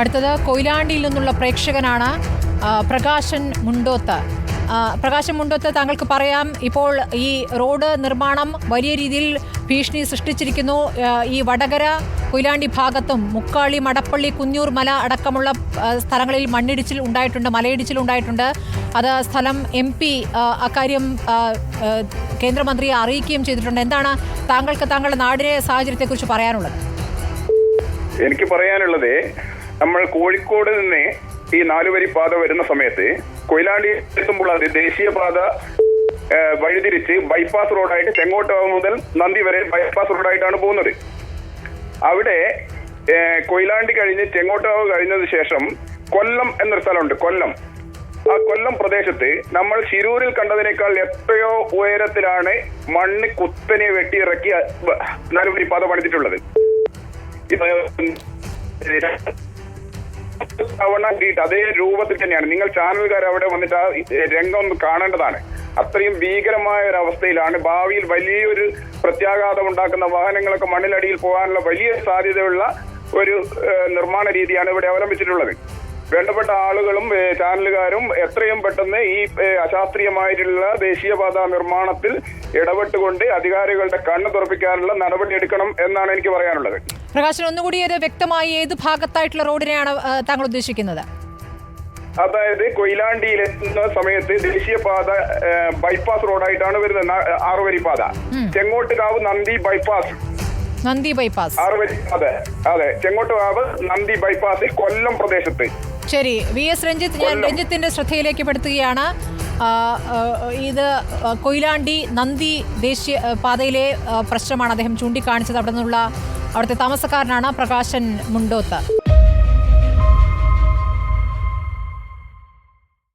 അടുത്തത് കൊയിലാണ്ടിയിൽ നിന്നുള്ള പ്രേക്ഷകനാണ് പ്രകാശൻ മുണ്ടോത്ത്. പ്രകാശം മുണ്ടോത്ത് താങ്കൾക്ക് പറയാം ഇപ്പോൾ ഈ റോഡ് നിർമ്മാണം വലിയ രീതിയിൽ ഭീഷണി സൃഷ്ടിച്ചിരിക്കുന്നു. ഈ വടകര കൊയിലാണ്ടി ഭാഗത്തും മുക്കാളി മടപ്പള്ളി കുഞ്ഞൂർ മല അടക്കമുള്ള സ്ഥലങ്ങളിൽ മണ്ണിടിച്ചിൽ ഉണ്ടായിട്ടുണ്ട് മലയിടിച്ചിൽ ഉണ്ടായിട്ടുണ്ട്. അത് സ്ഥലം എം പി അക്കാര്യം കേന്ദ്രമന്ത്രിയെ അറിയിക്കുകയും ചെയ്തിട്ടുണ്ട്. എന്താണ് താങ്കൾക്ക് താങ്കളുടെ നാടിനെ സാഹചര്യത്തെക്കുറിച്ച് പറയാനുള്ളത്? എനിക്ക് പറയാനുള്ളത് നമ്മൾ കോഴിക്കോട് നിന്ന് ഈ നാലുവരി പാത വരുന്ന സമയത്ത് കൊയിലാണ്ടി എത്തുമ്പോൾ അത് ദേശീയപാത വഴിതിരിച്ച് ബൈപ്പാസ് റോഡായിട്ട് ചെങ്ങോട്ടാവ് മുതൽ നന്ദി വരെ ബൈപ്പാസ് റോഡായിട്ടാണ് പോകുന്നത്. അവിടെ കൊയിലാണ്ടി കഴിഞ്ഞ് ചെങ്ങോട്ടാവ് കഴിഞ്ഞതിന് ശേഷം കൊല്ലം എന്നൊരു സ്ഥലമുണ്ട് കൊല്ലം. ആ കൊല്ലം പ്രദേശത്ത് നമ്മൾ ശിരൂരിൽ കണ്ടതിനേക്കാൾ എത്രയോ ഉയരത്തിലാണ് മണ്ണ് കുത്തനെ വെട്ടിയിറക്കി നാലുവരി പാത പണിതിട്ടുള്ളത്. ഇത് തവണ കിട്ടിയിട്ട് അതേ രൂപത്തിൽ തന്നെയാണ്. നിങ്ങൾ ചാനലുകാർ അവിടെ വന്നിട്ട് ആ രംഗം ഒന്ന് കാണേണ്ടതാണ്. അത്രയും ഭീകരമായ ഒരു അവസ്ഥയിലാണ് ഭാവിയിൽ വലിയൊരു പ്രത്യാഘാതം ഉണ്ടാക്കുന്ന വാഹനങ്ങളൊക്കെ മണ്ണിലടിയിൽ പോകാനുള്ള വലിയ സാധ്യതയുള്ള ഒരു നിർമ്മാണ രീതിയാണ് ഇവിടെ അവലംബിച്ചിട്ടുള്ളത്. വേണ്ടപ്പെട്ട ആളുകളും ചാനലുകാരും എത്രയും പെട്ടെന്ന് ഈ അശാസ്ത്രീയമായിട്ടുള്ള ദേശീയപാത നിർമ്മാണത്തിൽ ഇടപെട്ടുകൊണ്ട് അധികാരികളുടെ കണ്ണ് തുറപ്പിക്കാനുള്ള നടപടി എടുക്കണം എന്നാണ് എനിക്ക് പറയാനുള്ളത്. പ്രകാശൻ ഒന്നുകൂടി ഒരു വ്യക്തമായി ഏത് ഭാഗത്തായിട്ടുള്ള റോഡിനെയാണ് താങ്കൾ ഉദ്ദേശിക്കുന്നത്? അതായത് കൊയിലാണ്ടിയിൽ എത്തുന്ന സമയത്ത് ദേശീയപാത ബൈപ്പാസ് റോഡായിട്ടാണ് വരുന്നത് ആറുവരി പാത ചെങ്ങോട്ടുകാവ് നന്ദി ബൈപ്പാസ്. നന്ദി ബൈപ്പാസ്. ആറുവരി അതെ. അതെ ചെങ്ങോട്ടുകാവ് നന്ദി ബൈപ്പാസ് കൊല്ലം പ്രദേശത്ത്. ശരി. വി എസ് രഞ്ജിത്ത് ഞാൻ രഞ്ജിത്തിന്റെ ശ്രദ്ധയിലേക്ക് പെടുത്തുകയാണ്. ഇത് കൊയിലാണ്ടി നന്ദി ദേശീയ പാതയിലെ പ്രശ്നമാണ് അദ്ദേഹം ചൂണ്ടിക്കാണിച്ചത്. അവിടെ നിന്നുള്ള അവിടുത്തെ താമസക്കാരനാണ് പ്രകാശൻ മുണ്ടോത്ത്.